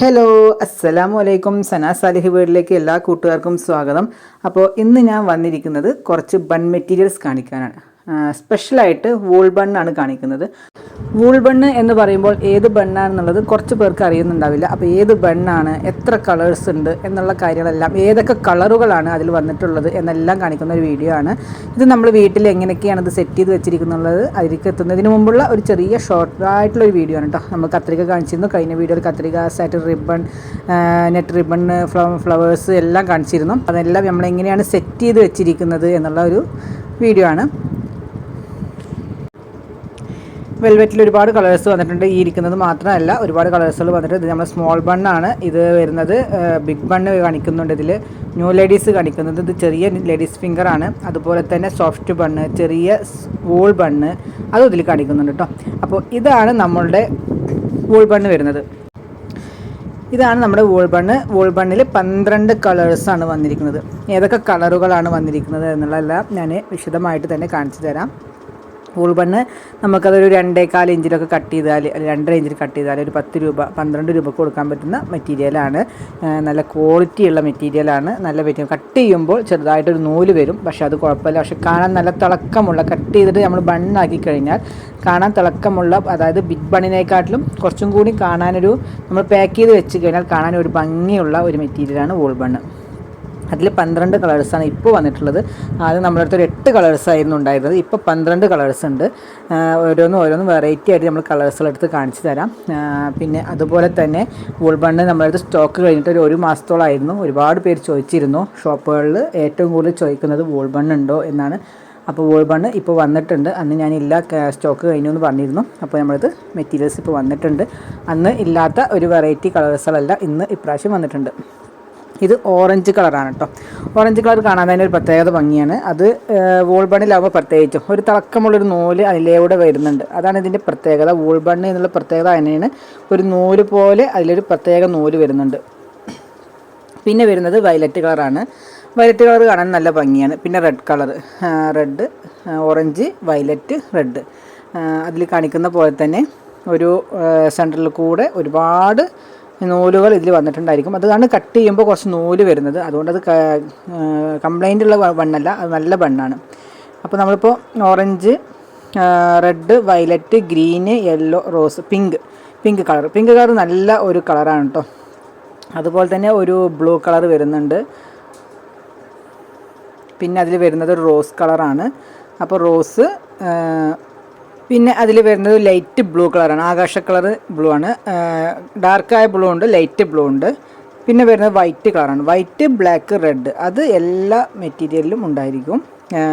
Hello അസ്സലാമു അലൈക്കും സനാ Salih വീട്ടിലേക്ക് എല്ലാ കൂട്ടുകാർക്കും സ്വാഗതം. അപ്പോൾ ഇന്ന് ഞാൻ വന്നിരിക്കുന്നത് കുറച്ച് ബൺ മെറ്റീരിയൽസ് കാണിക്കാനാണ്. സ്പെഷ്യലായിട്ട് വൂൾ ബണ്ണാണ് കാണിക്കുന്നത്. വൂൾ ബണ്ണ് എന്ന് പറയുമ്പോൾ ഏത് ബണ്ണാണെന്നുള്ളത് കുറച്ച് പേർക്ക് അറിയുന്നുണ്ടാവില്ല. അപ്പോൾ ഏത് ബണ്ണാണ് എത്ര കളേഴ്സ് ഉണ്ട് എന്നുള്ള കാര്യങ്ങളെല്ലാം ഏതൊക്കെ കളറുകളാണ് അതിൽ വന്നിട്ടുള്ളത് എന്നെല്ലാം കാണിക്കുന്ന ഒരു വീഡിയോ ആണ്. ഇത് നമ്മൾ വീട്ടിൽ എങ്ങനെയൊക്കെയാണ് ഇത് സെറ്റ് ചെയ്ത് വെച്ചിരിക്കുന്നുള്ളത് അതിലേക്ക് എത്തുന്നതിന് മുമ്പുള്ള ഒരു ചെറിയ ഷോർട്ട് ആയിട്ടുള്ള ഒരു വീഡിയോ ആണ് കേട്ടോ നമ്മൾ കത്രിക കാണിച്ചിരുന്നു. കഴിഞ്ഞ വീഡിയോയിൽ കത്രിക satin ribbon net ribbon flowers എല്ലാം കാണിച്ചിരുന്നു. അതെല്ലാം നമ്മൾ എങ്ങനെയാണ് സെറ്റ് ചെയ്ത് വെച്ചിരിക്കുന്നത് എന്നുള്ള ഒരു വീഡിയോ ആണ്. വെൽവെറ്റിൽ ഒരുപാട് കളേഴ്സ് വന്നിട്ടുണ്ട്. ഈ ഇരിക്കുന്നത് മാത്രമല്ല ഒരുപാട് കളേഴ്സുകൾ വന്നിട്ട് ഇത് നമ്മുടെ സ്മോൾ ബണ്ണാണ് ഇത് വരുന്നത് ബിഗ് ബണ്ണ് കാണിക്കുന്നുണ്ട് ഇതിൽ ന്യൂ ലേഡീസ് കാണിക്കുന്നത് ഇത് ചെറിയ ലേഡീസ് ഫിംഗർ ആണ്. അതുപോലെ തന്നെ സോഫ്റ്റ് ബണ്ണ് ചെറിയ വൂൾ ബണ്ണ് അതും ഇതിൽ കാണിക്കുന്നുണ്ട് കേട്ടോ അപ്പോൾ ഇതാണ് നമ്മളുടെ വൂൾ ബണ്ണ് വരുന്നത്. ഇതാണ് നമ്മുടെ വൂൾ ബണ്ണ് വൂൾ ബണ്ണിൽ പന്ത്രണ്ട് കളേഴ്സാണ് വന്നിരിക്കുന്നത്. ഏതൊക്കെ കളറുകളാണ് വന്നിരിക്കുന്നത് എന്നുള്ളതെല്ലാം ഞാൻ വിശദമായിട്ട് തന്നെ കാണിച്ചു തരാം. വൂൾ ബണ്ണ് നമുക്കതൊരു രണ്ടേകാൽ ഇഞ്ചിലൊക്കെ കട്ട് ചെയ്താൽ രണ്ടര ഇഞ്ചിൽ കട്ട് ചെയ്താൽ ഒരു പത്ത് രൂപ പന്ത്രണ്ട് രൂപക്ക് കൊടുക്കാൻ പറ്റുന്ന മെറ്റീരിയലാണ് നല്ല ക്വാളിറ്റി ഉള്ള മെറ്റീരിയലാണ് നല്ല മെറ്റീരിയൽ കട്ട് ചെയ്യുമ്പോൾ ചെറുതായിട്ടൊരു നൂൽ വരും. പക്ഷേ അത് കുഴപ്പമില്ല. പക്ഷേ കാണാൻ നല്ല തിളക്കമുള്ള കട്ട് ചെയ്തിട്ട് നമ്മൾ ബണ്ണാക്കി കഴിഞ്ഞാൽ കാണാൻ തിളക്കമുള്ള അതായത് ബിഗ് ബണ്ണിനെക്കാട്ടിലും കുറച്ചും കൂടി കാണാനൊരു നമ്മൾ പാക്ക് ചെയ്ത് വെച്ച് കഴിഞ്ഞാൽ കാണാൻ ഒരു ഭംഗിയുള്ള ഒരു മെറ്റീരിയലാണ് വോൾ ബണ്ണ് അതിൽ പന്ത്രണ്ട് കളേഴ്സാണ് ഇപ്പോൾ വന്നിട്ടുള്ളത്. ആദ്യം നമ്മുടെ അടുത്ത് ഒരു എട്ട് കളേഴ്സായിരുന്നു ഉണ്ടായിരുന്നത്. ഇപ്പോൾ പന്ത്രണ്ട് കളേഴ്സ് ഉണ്ട്. ഓരോന്നും ഓരോന്നും വെറൈറ്റി ആയിട്ട് നമ്മൾ കളേഴ്സുകളെടുത്ത് കാണിച്ചു തരാം. പിന്നെ അതുപോലെ തന്നെ വൂൾ ബണ്ണ് നമ്മുടെ അടുത്ത് സ്റ്റോക്ക് കഴിഞ്ഞിട്ട് ഒരു ഒരു മാസത്തോളമായിരുന്നു ഒരുപാട് പേര് ചോദിച്ചിരുന്നു. ഷോപ്പുകളിൽ ഏറ്റവും കൂടുതൽ ചോദിക്കുന്നത് വൂൾ ഉണ്ടോ എന്നാണ്. അപ്പോൾ വോൾ ഇപ്പോൾ വന്നിട്ടുണ്ട്. അന്ന് ഞാൻ ഞാനില്ല സ്റ്റോക്ക് കഴിഞ്ഞു എന്ന് പറഞ്ഞിരുന്നു. അപ്പോൾ നമ്മളത് മെറ്റീരിയൽസ് ഇപ്പോൾ വന്നിട്ടുണ്ട്. അന്ന് ഇല്ലാത്ത ഒരു വെറൈറ്റി കളേഴ്സുകളെല്ലാം ഇന്ന് ഇപ്രാവശ്യം വന്നിട്ടുണ്ട്. ഇത് ഓറഞ്ച് കളറാണ് കേട്ടോ ഓറഞ്ച് കളർ കാണാൻ തന്നെ ഒരു പ്രത്യേകത ഭംഗിയാണ്. അത് വോൾ ബണ്ണിലാവുമ്പോൾ പ്രത്യേകിച്ചും ഒരു തിളക്കമുള്ളൊരു നൂൽ അതിലൂടെ വരുന്നുണ്ട്. അതാണ് ഇതിന്റെ പ്രത്യേകത. വോൾ ബണ്ണ് എന്നുള്ള പ്രത്യേകത തന്നെയാണ് ഒരു നൂൽ പോലെ അതിലൊരു പ്രത്യേക നൂൽ വരുന്നുണ്ട്. പിന്നെ വരുന്നത് വയലറ്റ് കളറാണ് വയലറ്റ് കളർ കാണാൻ നല്ല ഭംഗിയാണ്. പിന്നെ red colour red orange violet red അതിൽ കാണിക്കുന്ന പോലെ തന്നെ ഒരു സെന്ററിൽ കൂടെ ഒരുപാട് നൂലുകൾ ഇതിൽ വന്നിട്ടുണ്ടായിരിക്കും. അതാണ് കട്ട് ചെയ്യുമ്പോൾ കുറച്ച് നൂൽ വരുന്നത്. അതുകൊണ്ട് അത് കംപ്ലൈന്റ് ഉള്ള ബണ്ണല്ല അത് നല്ല ബണ്ണാണ് അപ്പോൾ നമ്മളിപ്പോൾ orange red violet green yellow rose pink pink colour pink colour നല്ല ഒരു കളറാണ് കേട്ടോ അതുപോലെ തന്നെ ഒരു ബ്ലൂ കളർ വരുന്നുണ്ട്. പിന്നെ അതിൽ വരുന്നത് റോസ് കളറാണ് അപ്പോൾ റോസ് പിന്നെ അതിൽ വരുന്നത് ലൈറ്റ് ബ്ലൂ കളറാണ്. ആകാശ കളർ ബ്ലൂ ആണ്. ഡാർക്കായ ബ്ലൂ ഉണ്ട് ലൈറ്റ് ബ്ലൂ ഉണ്ട്. പിന്നെ വരുന്നത് വൈറ്റ് കളറാണ്. White black red. അത് എല്ലാ മെറ്റീരിയലിലും ഉണ്ടായിരിക്കും.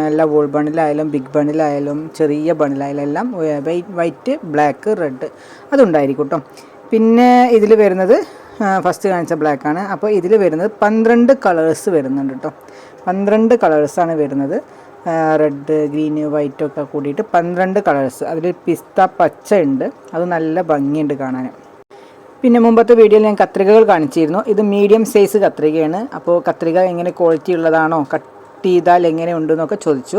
എല്ലാ വോൾ ബണിലായാലും ബിഗ് ബണിലായാലും ചെറിയ ബണിലായാലും എല്ലാം വൈറ്റ് ബ്ലാക്ക് റെഡ് അതുണ്ടായിരിക്കും കേട്ടോ പിന്നെ ഇതിൽ വരുന്നത് ഫസ്റ്റ് കാണിച്ച ബ്ലാക്കാണ് അപ്പോൾ ഇതിൽ വരുന്നത് പന്ത്രണ്ട് കളേഴ്സ് വരുന്നുണ്ട് കേട്ടോ പന്ത്രണ്ട് കളേഴ്സാണ് വരുന്നത്. റെഡ് ഗ്രീൻ വൈറ്റ് ഒക്കെ കൂടിയിട്ട് പന്ത്രണ്ട് കളേഴ്സ് അതിൽ പിസ്ത പച്ച ഉണ്ട്. അത് നല്ല ഭംഗിയുണ്ട് കാണാൻ പിന്നെ മുമ്പത്തെ വീഡിയോയിൽ ഞാൻ കത്രികകൾ കാണിച്ചിരുന്നു. ഇത് മീഡിയം സൈസ് കത്രികയാണ്. അപ്പോൾ കത്രിക എങ്ങനെ ക്വാളിറ്റി ഉള്ളതാണോ കട്ട് ചെയ്താൽ എങ്ങനെ ഉണ്ടെന്നൊക്കെ ചോദിച്ചു.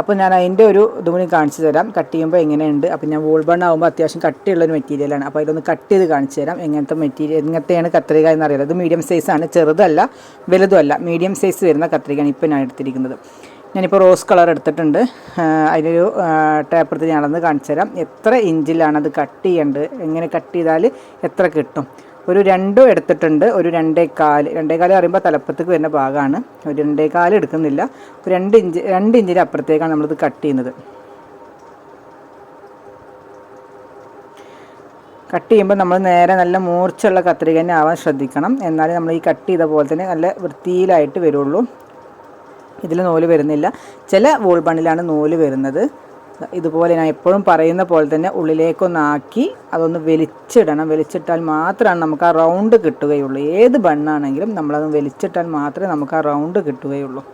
അപ്പോൾ ഞാൻ അതിന്റെ ഒരു ഇതുകൂടി കാണിച്ചു തരാം. കട്ട് ചെയ്യുമ്പോൾ എങ്ങനെയുണ്ട് അപ്പോൾ ഞാൻ വോൾ ബൺ ആകുമ്പോൾ അത്യാവശ്യം കട്ടിയുള്ള ഒരു മെറ്റീരിയലാണ് അപ്പോൾ ഇതൊന്ന് കട്ട് ചെയ്ത് കാണിച്ചു തരാം. എങ്ങനത്തെ മെറ്റീരിയൽ എങ്ങനത്തെയാണ് കത്രിക എന്നറിയാം ഇത് മീഡിയം സൈസാണ് ചെറുതല്ല വലുതല്ല മീഡിയം സൈസ് വരുന്ന കത്രികയാണ് ഇപ്പോൾ ഞാൻ എടുത്തിരിക്കുന്നത്. ഞാനിപ്പോൾ റോസ് കളർ എടുത്തിട്ടുണ്ട്. അതിനൊരു ടേപ്പ് എടുത്ത് കാണിച്ചു തരാം എത്ര ഇഞ്ചിലാണ് അത് കട്ട് ചെയ്യേണ്ടത്? എങ്ങനെ കട്ട് ചെയ്താൽ എത്ര കിട്ടും? ഒരു രണ്ടും എടുത്തിട്ടുണ്ട്. ഒരു രണ്ടേ കാൽ രണ്ടേ കാൽ പറയുമ്പോൾ തലപ്പത്തേക്ക് വരുന്ന ഭാഗമാണ്. ഒരു രണ്ടേ കാൽ എടുക്കുന്നില്ല രണ്ട് ഇഞ്ച് രണ്ട് ഇഞ്ചിന്റെ അപ്പുറത്തേക്കാണ് നമ്മളിത് കട്ട് ചെയ്യുന്നത്. കട്ട് ചെയ്യുമ്പോൾ നമ്മൾ നേരെ നല്ല മൂർച്ചയുള്ള കത്രിക തന്നെ ആവാൻ ശ്രദ്ധിക്കണം. എന്നാലേ നമ്മൾ ഈ കട്ട് ചെയ്ത പോലെ തന്നെ നല്ല വൃത്തിയിലായിട്ട് വരുള്ളൂ. ഇതിൽ നൂൽ വരുന്നില്ല. ചില വൂൾ ബണ്ണിലാണ് നൂൽ വരുന്നത്. ഇതുപോലെ ഞാൻ എപ്പോഴും പറയുന്ന പോലെ തന്നെ ഉള്ളിലേക്കൊന്നാക്കി അതൊന്ന് വലിച്ചിടണം. വലിച്ചിട്ടാൽ മാത്രമാണ് നമുക്ക് ആ റൗണ്ട് കിട്ടുകയുള്ളൂ. ഏത് ബണ്ണാണെങ്കിലും നമ്മളത് വലിച്ചിട്ടാൽ മാത്രമേ നമുക്ക് ആ റൗണ്ട് കിട്ടുകയുള്ളൂ.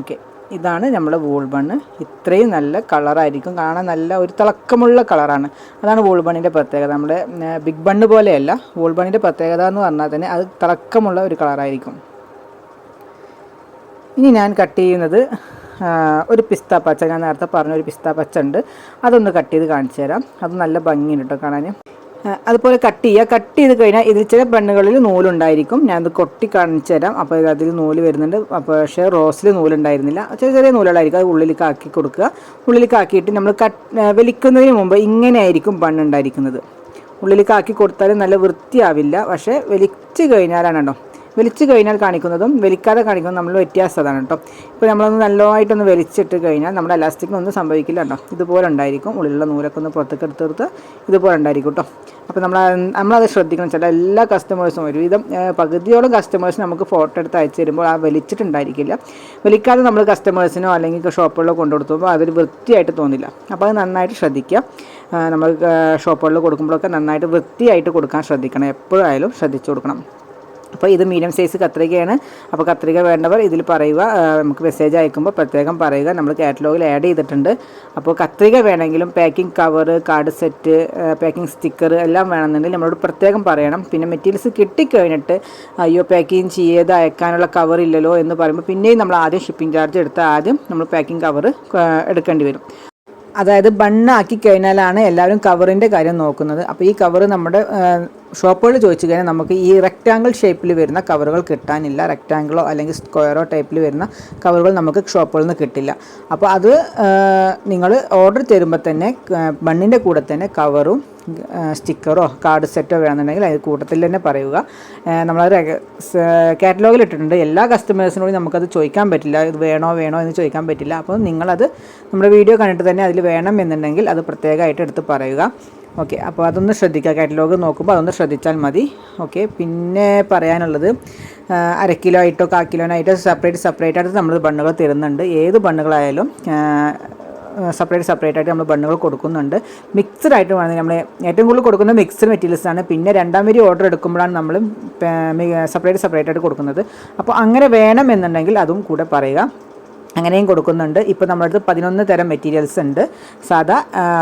ഓക്കെ ഇതാണ് നമ്മുടെ വൂൾ ബണ്ണ് ഇത്രയും നല്ല കളറായിരിക്കും കാണാൻ നല്ല ഒരു തിളക്കമുള്ള കളറാണ് അതാണ് വൂൾ ബണ്ണിന്റെ പ്രത്യേകത. നമ്മുടെ ബിഗ് ബണ്ണ് പോലെയല്ല. വൂൾ ബണ്ണിന്റെ പ്രത്യേകത എന്ന് പറഞ്ഞാൽ തന്നെ അത് തിളക്കമുള്ള ഒരു കളറായിരിക്കും ഇനി ഞാൻ കട്ട് ചെയ്യുന്നത് ഒരു പിസ്ത പച്ച. ഞാൻ നേരത്തെ പറഞ്ഞ ഒരു പിസ്ത പച്ച ഉണ്ട്. അതൊന്ന് കട്ട് ചെയ്ത് കാണിച്ചു തരാം. അത് നല്ല ഭംഗിയുണ്ട് കേട്ടോ കാണാൻ അതുപോലെ കട്ട് ചെയ്യുക. കട്ട് ചെയ്ത് കഴിഞ്ഞാൽ ഇതിൽ ചില പെണ്ണുകളിൽ നൂലുണ്ടായിരിക്കും. ഞാനത് കൊട്ടി കാണിച്ചു തരാം. അപ്പോൾ അതിൽ നൂൽ വരുന്നുണ്ട്. അപ്പോൾ പക്ഷേ റോസിൽ നൂലുണ്ടായിരുന്നില്ല. ചെറിയ ചെറിയ നൂലുകളായിരിക്കും. അത് ഉള്ളിലേക്ക് ആക്കി കൊടുക്കുക. ഉള്ളിലേക്ക് ആക്കിയിട്ട് നമ്മൾ കട്ട് വലിക്കുന്നതിന് മുമ്പ് ഇങ്ങനെയായിരിക്കും പെണ്ണുണ്ടായിരിക്കുന്നത് ഉള്ളിലേക്ക് ആക്കി കൊടുത്താൽ നല്ല വൃത്തിയാവില്ല. പക്ഷേ വലിച്ചു കഴിഞ്ഞാലാണ് വലിച്ചു കഴിഞ്ഞാൽ കാണിക്കുന്നതും വലിക്കാതെ കാണിക്കുന്നതും നമ്മൾ വ്യത്യാസം അതാണ് കേട്ടോ. ഇപ്പോൾ നമ്മളൊന്ന് നല്ലതായിട്ടൊന്ന് വലിച്ചിട്ട് കഴിഞ്ഞാൽ നമ്മുടെ അലാസ്റ്റിക്കിനൊന്നും സംഭവിക്കില്ല കേട്ടോ. ഇതുപോലെ ഉണ്ടായിരിക്കും. ഉള്ളിലുള്ള നൂലൊക്കെ ഒന്ന് പുറത്തേക്ക് എടുത്തെടുത്ത് ഇതുപോലെ ഉണ്ടായിരിക്കും കേട്ടോ. അപ്പോൾ നമ്മൾ നമ്മളത് ശ്രദ്ധിക്കണം. ചില എല്ലാ കസ്റ്റമേഴ്സും ഒരുവിധം പകുതിയോളം കസ്റ്റമേഴ്സ് നമുക്ക് ഫോട്ടോ എടുത്ത് അയച്ചു തരുമ്പോൾ ആ വലിച്ചിട്ടുണ്ടായിരിക്കില്ല. വലിക്കാതെ നമ്മൾ കസ്റ്റമേഴ്സിനോ അല്ലെങ്കിൽ ഷോപ്പുകളിലോ കൊണ്ടു കൊടുത്തുമ്പോൾ അതൊരു വൃത്തിയായിട്ട് തോന്നില്ല. അപ്പോൾ അത് നന്നായിട്ട് ശ്രദ്ധിക്കുക. നമ്മൾ ഷോപ്പുകളിൽ കൊടുക്കുമ്പോഴൊക്കെ നന്നായിട്ട് വൃത്തിയായിട്ട് കൊടുക്കാൻ ശ്രദ്ധിക്കണം. എപ്പോഴായാലും ശ്രദ്ധിച്ചു കൊടുക്കണം. അപ്പോൾ ഇത് മീഡിയം സൈസ് കത്രികയാണ്. അപ്പോൾ കത്രിക വേണ്ടവർ ഇതിൽ പറയുക നമുക്ക് മെസ്സേജ് അയക്കുമ്പോൾ പ്രത്യേകം പറയുക. നമ്മൾ കാറ്റലോഗിൽ ആഡ് ചെയ്തിട്ടുണ്ട്. അപ്പോൾ കത്രിക വേണമെങ്കിലും packing cover card set packing sticker എല്ലാം വേണമെന്നുണ്ടെങ്കിൽ നമ്മളോട് പ്രത്യേകം പറയണം. പിന്നെ മെറ്റീരിയൽസ് കിട്ടിക്കഴിഞ്ഞിട്ട് അയ്യോ പാക്കിംഗ് ചെയ്ത് അയക്കാനുള്ള കവർ ഇല്ലല്ലോ എന്ന് പറയുമ്പോൾ പിന്നെയും നമ്മൾ ആദ്യം ഷിപ്പിംഗ് ചാർജ് എടുത്ത് ആദ്യം നമ്മൾ പാക്കിംഗ് കവർ എടുക്കേണ്ടി വരും. അതായത് ബണ്ണാക്കി കഴിഞ്ഞാലാണ് എല്ലാവരും കവറിന്റെ കാര്യം നോക്കുന്നത്. അപ്പോൾ ഈ കവർ നമ്മുടെ ഷോപ്പുകളിൽ ചോദിച്ചു കഴിഞ്ഞാൽ നമുക്ക് ഈ റെക്റ്റാങ്കിൾ ഷേപ്പിൽ വരുന്ന കവറുകൾ കിട്ടാനില്ല. റെക്റ്റാങ്കിളോ അല്ലെങ്കിൽ സ്ക്വയറോ ടൈപ്പിൽ വരുന്ന കവറുകൾ നമുക്ക് ഷോപ്പുകളിൽ നിന്ന് കിട്ടില്ല. അപ്പോൾ അത് നിങ്ങൾ ഓർഡർ തരുമ്പോൾ തന്നെ ബണ്ണിന്റെ കൂടെ തന്നെ കവറും സ്റ്റിക്കറോ കാർഡ് സെറ്റോ വേണമെന്നുണ്ടെങ്കിൽ അത് കൂട്ടത്തിൽ തന്നെ പറയുക. നമ്മൾ കാറ്റലോഗിൽ ഇട്ടിട്ടുണ്ട് എല്ലാ കസ്റ്റമേഴ്സിനോടും നമുക്കത് ചോദിക്കാൻ പറ്റില്ല. ഇത് വേണോ വേണോ എന്ന് ചോദിക്കാൻ പറ്റില്ല. അപ്പോൾ നിങ്ങളത് നമ്മുടെ വീഡിയോ കണ്ടിട്ട് തന്നെ അതിൽ വേണം എന്നുണ്ടെങ്കിൽ അത് പ്രത്യേകമായിട്ട് എടുത്ത് പറയുക. ഓക്കെ അപ്പോൾ അതൊന്ന് ശ്രദ്ധിക്കുക. കാറ്റലോഗ് നോക്കുമ്പോൾ അതൊന്ന് ശ്രദ്ധിച്ചാൽ മതി. ഓക്കെ പിന്നെ പറയാനുള്ളത് അര കിലോ ആയിട്ടോ കാ കിലോനായിട്ടോ സെപ്പറേറ്റ് സെപ്പറേറ്റ് ആയിട്ട് നമ്മൾ ബണ്ണുകൾ തരുന്നുണ്ട്. ഏത് ബണ്ണുകളായാലും സെപ്പറേറ്റ് സെപ്പറേറ്റ് ആയിട്ട് നമ്മൾ ബണ്ണുകൾ കൊടുക്കുന്നുണ്ട്. മിക്സ്ഡ് ആയിട്ട് വേണമെങ്കിൽ നമ്മൾ ഏറ്റവും കൂടുതൽ കൊടുക്കുന്നത് മിക്സ്ഡ് മെറ്റീരിയൽസ് ആണ്. പിന്നെ രണ്ടാം വരി ഓർഡർ എടുക്കുമ്പോഴാണ് നമ്മൾ സെപ്പറേറ്റ് സെപ്പറേറ്റ് ആയിട്ട് കൊടുക്കുന്നത്. അപ്പോൾ അങ്ങനെ വേണമെന്നുണ്ടെങ്കിൽ അതും കൂടെ പറയുക. അങ്ങനെയും കൊടുക്കുന്നുണ്ട്. ഇപ്പോൾ നമ്മുടെ അടുത്ത് പതിനൊന്ന് തരം മെറ്റീരിയൽസ് ഉണ്ട്. സാധാ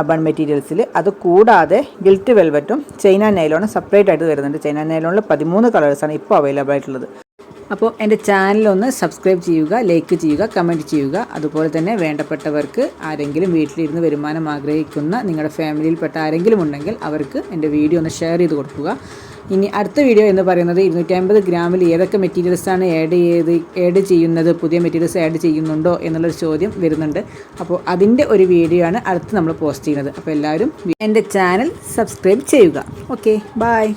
ബൺ മെറ്റീരിയൽസിൽ അത് കൂടാതെ ഗിൽറ്റ് വെൽവെറ്റും ചൈന നൈലോണും സെപ്പറേറ്റ് ആയിട്ട് വരുന്നുണ്ട് ചൈന നൈലോണിൽ പതിമൂന്ന് കളേഴ്സാണ് ഇപ്പോൾ അവൈലബിൾ ആയിട്ടുള്ളത്. അപ്പോൾ എന്റെ ചാനലൊന്ന് സബ്സ്ക്രൈബ് ചെയ്യുക ലൈക്ക് ചെയ്യുക കമന്റ് ചെയ്യുക. അതുപോലെ തന്നെ വേണ്ടപ്പെട്ടവർക്ക് ആരെങ്കിലും വീട്ടിലിരുന്ന് വരുമാനം ആഗ്രഹിക്കുന്ന നിങ്ങളുടെ ഫാമിലിയിൽപ്പെട്ട ആരെങ്കിലും ഉണ്ടെങ്കിൽ അവർക്ക് എന്റെ വീഡിയോ ഒന്ന് ഷെയർ ചെയ്ത് കൊടുക്കുക. ഇനി അടുത്ത വീഡിയോ എന്ന് പറയുന്നത് ഇരുന്നൂറ്റി അമ്പത് ഗ്രാമിൽ ഏതൊക്കെ മെറ്റീരിയൽസാണ് ആഡ് ചെയ്ത് ആഡ് ചെയ്യുന്നത് പുതിയ മെറ്റീരിയൽസ് ആഡ് ചെയ്യുന്നുണ്ടോ എന്നുള്ളൊരു ചോദ്യം വരുന്നുണ്ട്. അപ്പോൾ അതിന്റെ ഒരു വീഡിയോ ആണ് അടുത്ത് നമ്മൾ പോസ്റ്റ് ചെയ്യുന്നത്. അപ്പോൾ എല്ലാവരും എന്റെ ചാനൽ സബ്സ്ക്രൈബ് ചെയ്യുക. Okay bye